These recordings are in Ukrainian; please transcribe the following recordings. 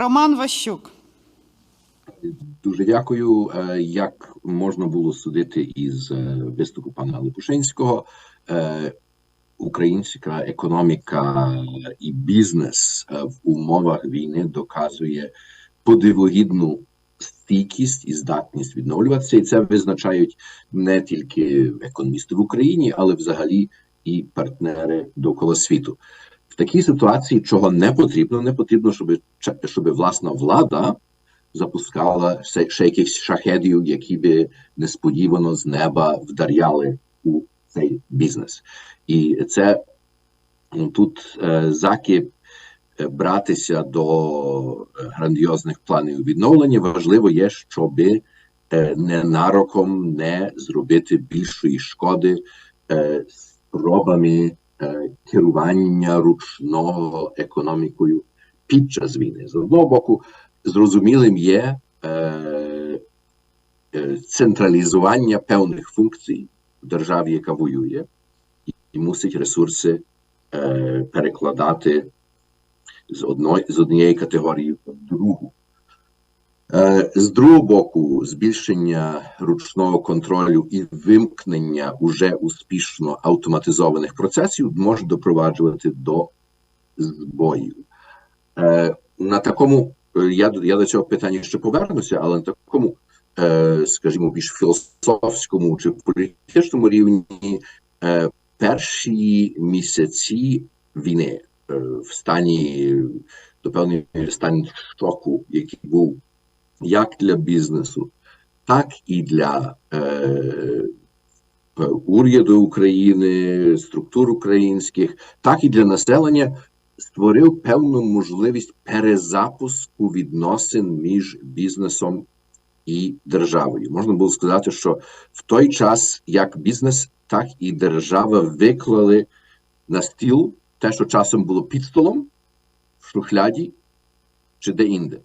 Роман Ващук. Дуже дякую. Е, Як можна було судити із е, виступу пана Липушинського, е, українська економіка і бізнес в умовах війни доказує подивогідну стійкість і здатність відновлюватися, і це визначають не тільки економісти в Україні, але взагалі і партнери довкола світу. Такій ситуації, чого не потрібно, не потрібно, щоб, щоб власна влада запускала ще, якихось шахедів, які би несподівано з неба вдаряли у цей бізнес. І це ну, тут е, заки е, братися до грандіозних планів відновлення важливо є, щоб е, ненароком не зробити більшої шкоди е, спробами керування ручного економікою під час війни. З одного боку, зрозумілим є е, е, централізування певних функцій в державі, яка воює, і, мусить ресурси е, перекладати з одної з однієї категорії в другу. Е, з другого боку, збільшення ручного контролю і вимкнення уже успішно автоматизованих процесів може допроваджувати до збоїв. Е, на такому я я до цього питання ще повернуся, але на такому, е, скажімо, більш філософському чи політичному рівні е, перші місяці війни е, в стані до певної стані шоку, який був як для бізнесу, так і для е, уряду України, структур українських, так і для населення створив певну можливість перезапуску відносин між бізнесом і державою. Можна було сказати, що в той час як бізнес, так і держава виклали на стіл те, що часом було під столом, в шухляді чи де-інде.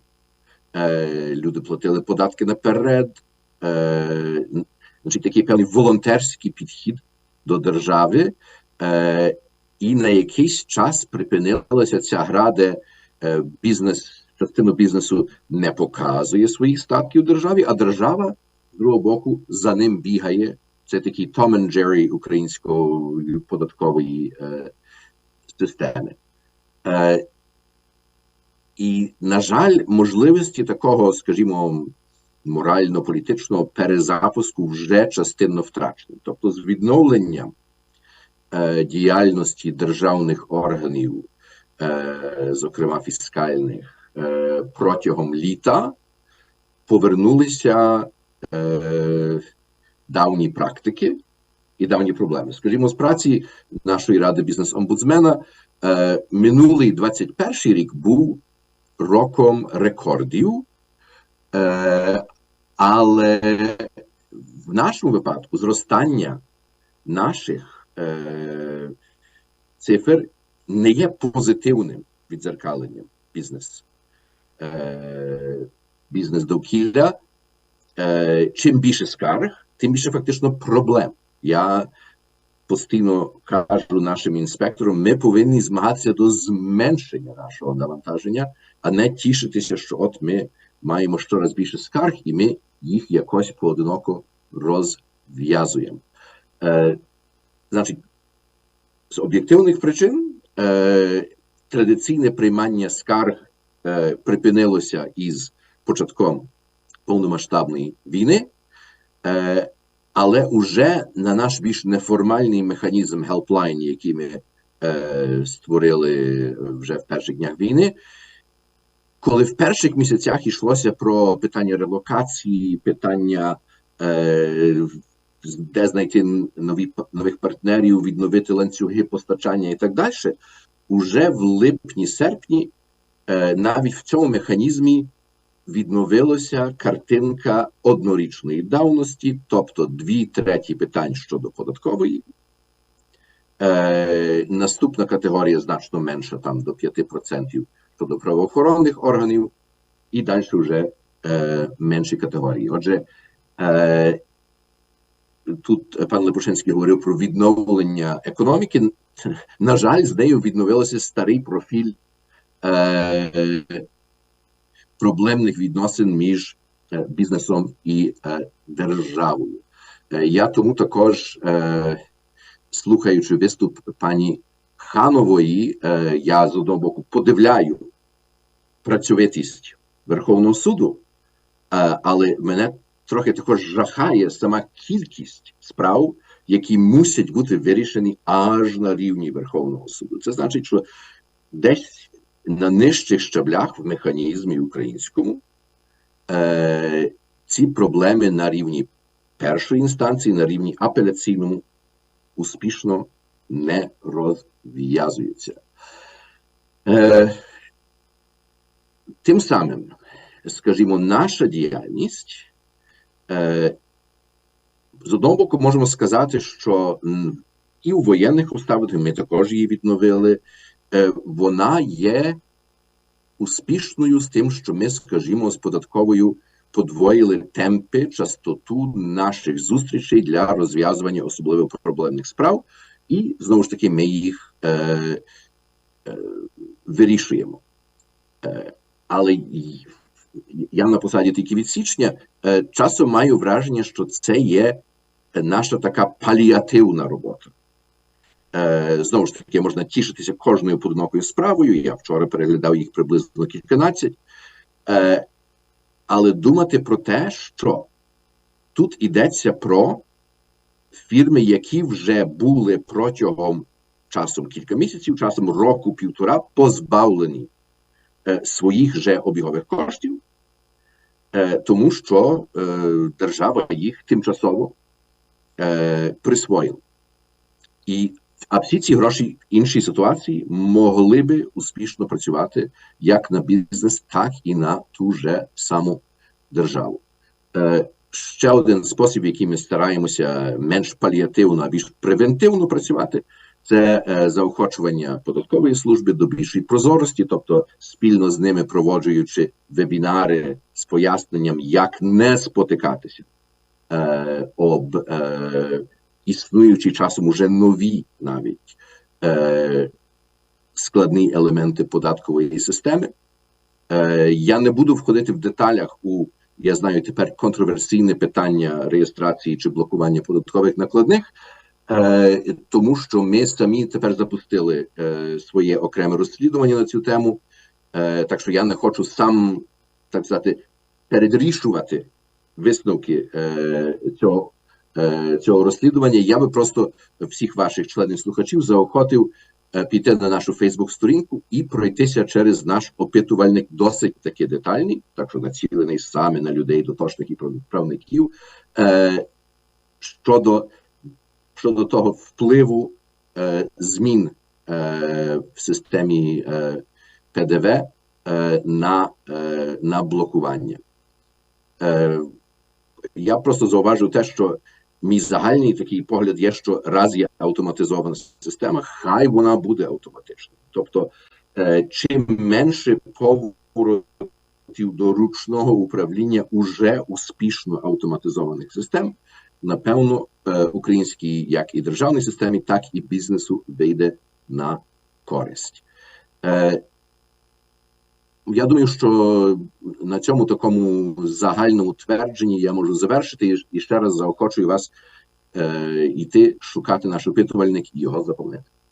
Е, Люди платили податки наперед. Е, Значить, такий певний волонтерський підхід до держави. Е, і на якийсь час припинилася ця гра, де бізнес, частина бізнесу не показує своїх статків державі, а держава з другого боку за ним бігає. Це такий Tom and Jerry української податкової системи. І, на жаль, можливості такого, скажімо, морально-політичного перезапуску вже частинно втрачені. Тобто, з відновленням діяльності державних органів, зокрема фіскальних, протягом літа повернулися давні практики і давні проблеми. Скажімо, з праці нашої ради бізнес-омбудсмена минулий 21 рік був роком рекордів, але в нашому випадку зростання наших е, цифр не є позитивним відзеркаленням бізнес. Е, Бізнес довкілля. Е, Чим більше скарг, тим більше фактично проблем. Я постійно кажу нашим інспекторам, ми повинні змагатися до зменшення нашого навантаження, а не тішитися, що от ми маємо щораз більше скарг, і ми їх якось поодиноко розв'язуємо. Е, Значить, з об'єктивних причин е, традиційне приймання скарг е, припинилося із початком повномасштабної війни, е, але уже на наш більш неформальний механізм Helpline, який ми е, створили вже в перших днях війни, коли в перших місяцях йшлося про питання релокації, питання. Е, де знайти нові нових партнерів, відновити ланцюги постачання і так далі, уже в липні-серпні е, навіть в цьому механізмі відновилася картинка однорічної давності, тобто дві треті питань щодо податкової. Е, Наступна категорія значно менша, там до 5% щодо правоохоронних органів, і далі вже е, менші категорії. Отже, е, тут пан Лепушинський говорив про відновлення економіки. На жаль, з нею відновився старий профіль е, проблемних відносин між е, бізнесом і е, державою. Е, Я тому також, е, слухаючи виступ пані Ханової, е, я з одного боку подивляю працьовитість Верховного суду, е, але мене трохи також жахає сама кількість справ, які мусять бути вирішені аж на рівні Верховного суду. Це значить, що десь на нижчих щаблях в механізмі українському е, ці проблеми на рівні першої інстанції, на рівні апеляційному успішно не розв'язуються. Е, тим самим, скажімо, наша діяльність е, з одного боку можемо сказати, що і у воєнних обставинах ми також її відновили. Е, вона є успішною з тим, що ми, скажімо, з податковою подвоїли темпи, частоту наших зустрічей для розв'язування особливо проблемних справ, і знову ж таки ми їх е, е, вирішуємо. Е, але я на посаді тільки від січня, е, часом маю враження, що це є наша така паліативна робота. Е, Знову ж таки, можна тішитися кожною поодинокою справою. Я вчора переглядав їх приблизно кільканадцять. Е, Але думати про те, що тут йдеться про фірми, які вже були протягом часом кілька місяців, часом року-півтора, позбавлені е, своїх же обігових коштів, е, тому що е, держава їх тимчасово е, присвоїла. І а всі ці гроші в іншій ситуації могли би успішно працювати як на бізнес, так і на ту же саму державу. Е, ще один спосіб, який ми стараємося менш паліативно, а більш превентивно працювати, це е, заохочування податкової служби до більшої прозорості, тобто спільно з ними проводжуючи вебінари з поясненням, як не спотикатися е, об е, існуючі часом уже нові навіть е, складні елементи податкової системи. Е, я не буду входити в деталях у, я знаю, тепер контроверсійне питання реєстрації чи блокування податкових накладних, е, тому що ми самі тепер запустили е, своє окреме розслідування на цю тему. Е, так що я не хочу сам, так сказати, передрішувати висновки е, цього е, цього розслідування, я би просто всіх ваших членів слухачів заохотив піти на нашу Фейсбук-сторінку і пройтися через наш опитувальник досить таки детальний, так що націлений саме на людей, дотошних і правників, е, щодо, щодо того впливу е, змін е, в системі е, ПДВ е, на, е, на блокування. Е, я просто зауважу те, що мій загальний такий погляд є, що раз є автоматизована система, хай вона буде автоматичною. Тобто, е, чим менше поворотів до ручного управління уже успішно автоматизованих систем, напевно, е, українській як і державній системі, так і бізнесу вийде на користь. Я думаю, що на цьому такому загальному твердженні я можу завершити і ще раз заохочую вас е, йти шукати наш опитувальник і його заповнити.